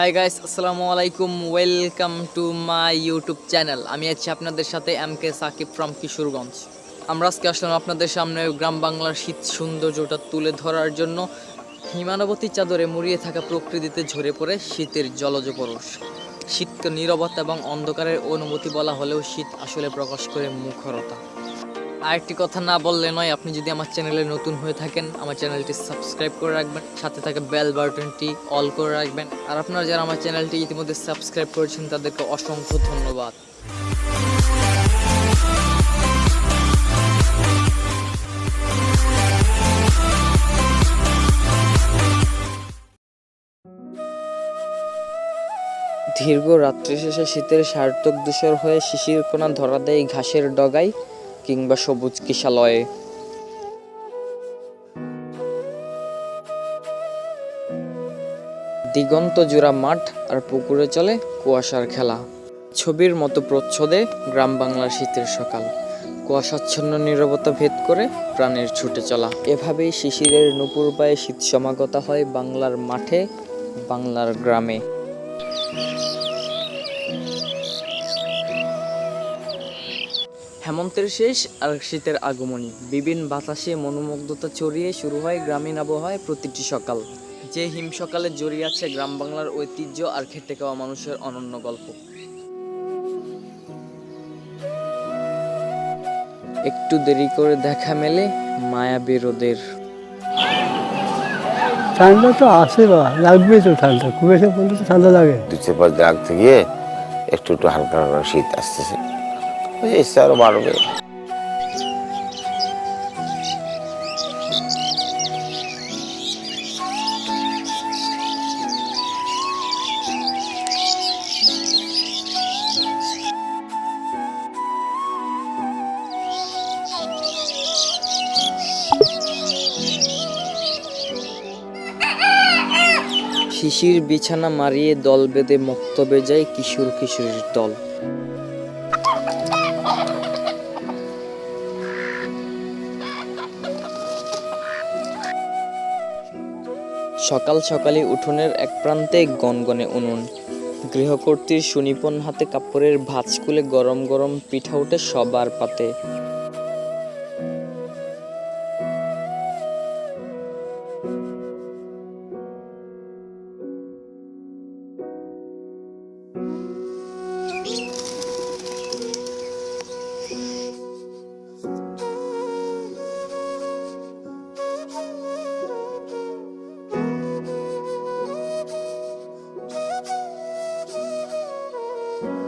High guys আসসালামু আলাইকুম welcome to my YouTube channel আমি আছি আপনাদের সাথে M K Sakib from Kishoreganj আমরা আজকে আসলাম আপনাদের সামনে গ্রাম বাংলার শীত সৌন্দর্যটা তুলে ধরার জন্য। হিমানবতী চাদরে মুড়িয়ে থাকা প্রকৃতিতে ঝরে পড়ে শীতের জলজ পরশ। শীতকে নীরবতা এবং অন্ধকারের অনুভূতি বলা হলেও শীত আসলে প্রকাশ করে মুখরতা। আরেকটি কথা না বললে নয়, আপনি যদি আমার চ্যানেলে নতুন হয়ে থাকেন, আমার চ্যানেলটি সাবস্ক্রাইব করে রাখবেন, সাথে থাকা বেল বাটনটি অল করে রাখবেন। আর আপনারা যারা আমার চ্যানেলটি ইতিমধ্যে সাবস্ক্রাইব করেছেন, তাদেরকে অসংখ্য ধন্যবাদ। দীর্ঘ রাত্রি শেষে শীতের সার্থক দূষর হয়ে শিশির কোনা ধরা দেয় ঘাসের ডগায়। কিংবা সবুজ কিশালয়ে। দিগন্ত জোড়া মাঠ আর পুকুরে চলে কুয়াশার খেলা। ছবির মতো প্রচ্ছদে গ্রাম বাংলার শীতের সকাল। কুয়াশাচ্ছন্ন নীরবতা ভেদ করে প্রাণের ছুটে চলা। এভাবেই শিশিরের নুপুর পায়ে শীত সমাগতা হয় বাংলার মাঠে, বাংলার গ্রামে। হেমন্তের শেষ আর শীতের আগমনী। বিভিন্ন বাতাসে মনোমুগ্ধতা ছড়িয়ে শুরু হয় গ্রামীণ আবহাওয়ায় প্রতিটি সকাল। যে হিম সকালে জড়িয়ে আছে গ্রাম বাংলার ঐতিহ্য আর খেটে খাওয়া মানুষের অনন্য গল্প। একটু দেরি করে দেখা মেলে মায়াবী রোদের। ঠান্ডা তো আসে বা লাগবে তো ঠান্ডা খুব এসে পড়লে তো ঠান্ডা লাগে। দু চার পাঁচ থেকে একটু একটু হালকা হালকা শীত আসতেছে। এসে আরও বাড়বে শিশির বিছানা মারিয়ে দল বেঁধে মক্তবে যায় কিশোর কিশোরীর দল। সকাল সকালে উঠোনের এক প্রান্তে গনগনে উনুন। গৃহকর্ত্রীর সুনিপন হাতে কাপড়ের ভাঁজ খুলে গরম গরম পিঠা উঠে সবার পাতে। し。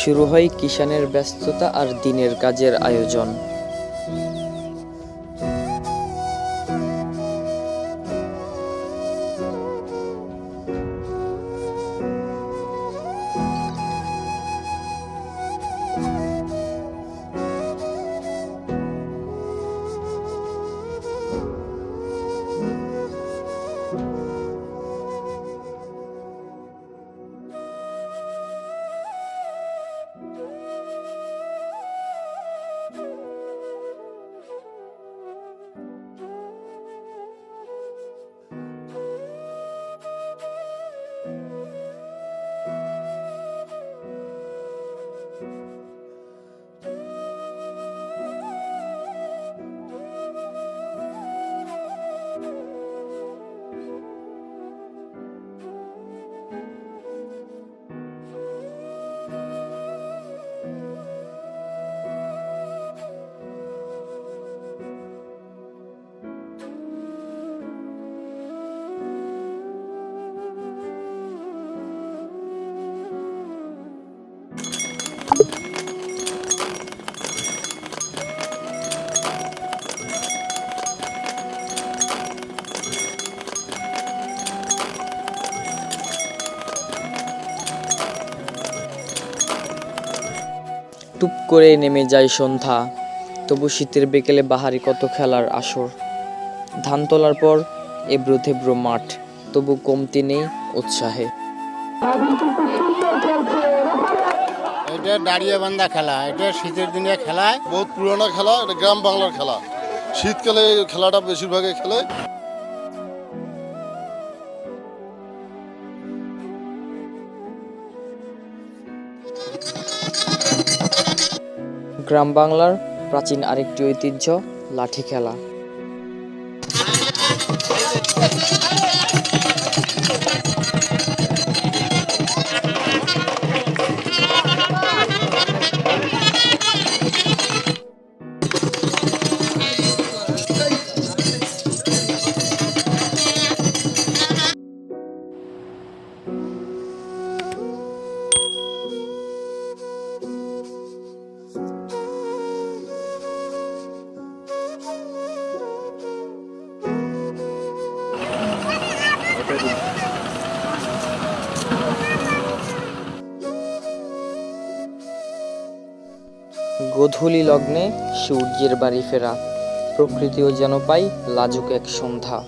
শুরু হয় কিষানের ব্যস্ততা আর দিনের কাজের আয়োজন। টুপ করে নেমে যায় সন্ধ্যা। তবু শীতের বিকেলে বাহারি কত খেলার আসর। ধান তোলার পর এব্রো থেব্রো মাঠ, তবু কমতি নেই উৎসাহে। এটা দাঁড়িয়ে বান্ধা খেলা, এটা শীতের দিনে খেলায়, বহুত পুরোনো খেলা, এটা গ্রাম বাংলার খেলা। শীতকালে খেলাটা বেশিরভাগই খেলে। গ্রাম বাংলার প্রাচীন আরেকটি ঐতিহ্য লাঠি খেলা। গোধূলি লগ্নে সূর্যের বাড়ি ফেরা। প্রকৃতিও যেন পাই লাজুক এক সন্ধ্যা।